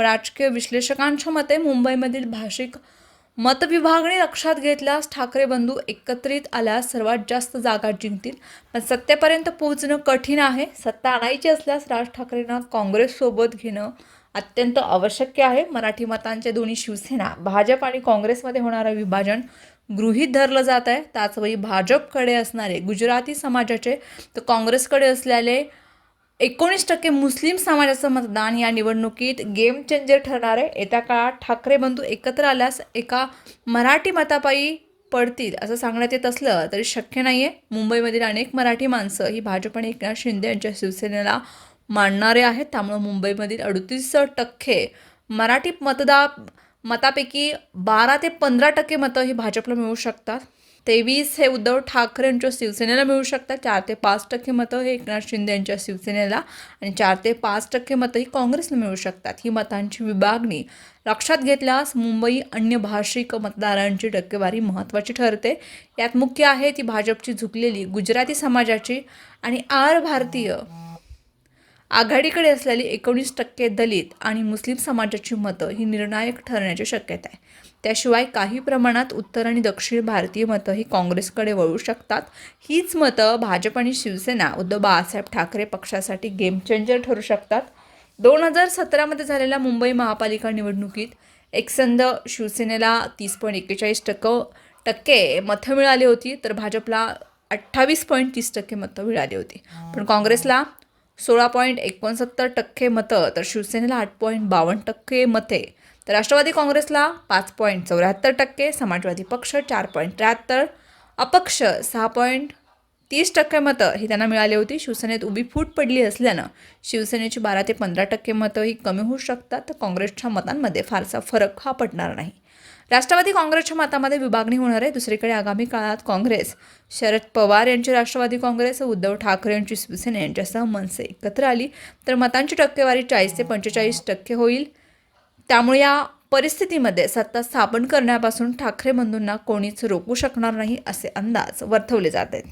राजकीय विश्लेषकांच्या मते मुंबईमधील भाषिक मतविभागणी लक्षात घेतल्यास ठाकरे बंधू एकत्रित आल्यास सर्वात जास्त जागा जिंकतील. पण सत्तेपर्यंत पोहोचणं कठीण आहे. सत्ता आणायची असल्यास राज ठाकरेंना काँग्रेससोबत घेणं अत्यंत आवश्यक आहे. मराठी मतांचे दोन्ही शिवसेना भाजप आणि काँग्रेसमध्ये होणारं विभाजन गृहीत धरलं जात आहे. त्याचवेळी भाजपकडे असणारे गुजराती समाजाचे तर काँग्रेसकडे असलेले एकोणीस टक्के मुस्लिम समाजाचं मतदान या निवडणुकीत गेम चेंजर ठरणार आहे. येत्या काळात ठाकरे बंधू एकत्र आल्यास एका मराठी मतापायी पडतील असं सांगण्यात येत असलं तरी शक्य नाही आहे मुंबईमधील अनेक मराठी माणसं ही भाजप आणि एकनाथ शिंदे यांच्या शिवसेनेला मानणारे आहेत. त्यामुळं मुंबईमधील अडतीस टक्के मराठी मतदा मतापैकी बारा ते पंधरा टक्के मतं ही भाजपला मिळू शकतात. तेवीस हे उद्धव ठाकरे यांच्या शिवसेनेला मिळू शकतात. चार ते पाच टक्के मतं हे एकनाथ शिंदे यांच्या शिवसेनेला आणि चार ते पाच टक्के मतं ही काँग्रेसला मिळू शकतात. ही मतांची विभागणी लक्षात घेतल्यास मुंबई अन्य भाषिक मतदारांची टक्केवारी महत्त्वाची ठरते. यात मुख्य आहे ती भाजपची झुकलेली गुजराती समाजाची आणि आर भारतीय आघाडीकडे असलेली एकोणीस टक्के दलित आणि मुस्लिम समाजाची मतं ही निर्णायक ठरण्याची शक्यता आहे. त्याशिवाय काही प्रमाणात उत्तर आणि दक्षिण भारतीय मतं ही काँग्रेसकडे वळू शकतात. हीच मतं भाजप आणि शिवसेना उद्धव बाळासाहेब ठाकरे पक्षासाठी गेम चेंजर ठरू शकतात. दोन हजार सतरामध्ये झालेल्या मुंबई महापालिका निवडणुकीत एकसंध शिवसेनेला तीस पॉईंट एक्केचाळीस टक्कं टक्के मतं मिळाली होती तर भाजपला अठ्ठावीस पॉईंट तीस टक्के मतं मिळाली होती. पण काँग्रेसला सोळा पॉईंट एकोणसत्तर टक्के मतं तर शिवसेनेला आठ पॉईंट बावन्न टक्के मते. तर राष्ट्रवादी काँग्रेसला पाच पॉईंट चौऱ्याहत्तर टक्के समाजवादी पक्ष चार पॉईंट त्र्याहत्तर अपक्ष सहा पॉईंट तीस टक्के मतं ही त्यांना मिळाली होती. शिवसेनेत उभी फूट पडली असल्यानं शिवसेनेची बारा ते पंधरा टक्के मतं ही कमी होऊ शकतात. तर काँग्रेसच्या मतांमध्ये फारसा फरक हा पडणार नाही. राष्ट्रवादी काँग्रेसच्या मतामध्ये विभागणी होणार आहे. दुसरीकडे आगामी काळात काँग्रेस शरद पवार यांची राष्ट्रवादी काँग्रेस उद्धव ठाकरे यांची शिवसेना यांच्यासह मनसे एकत्र आली तर मतांची टक्केवारी चाळीस ते पंचेचाळीस टक्के होईल. त्यामुळे या परिस्थितीमध्ये सत्ता स्थापन करण्यापासून ठाकरे बंधूंना कोणीच रोखू शकणार नाही असे अंदाज वर्तवले जात आहेत.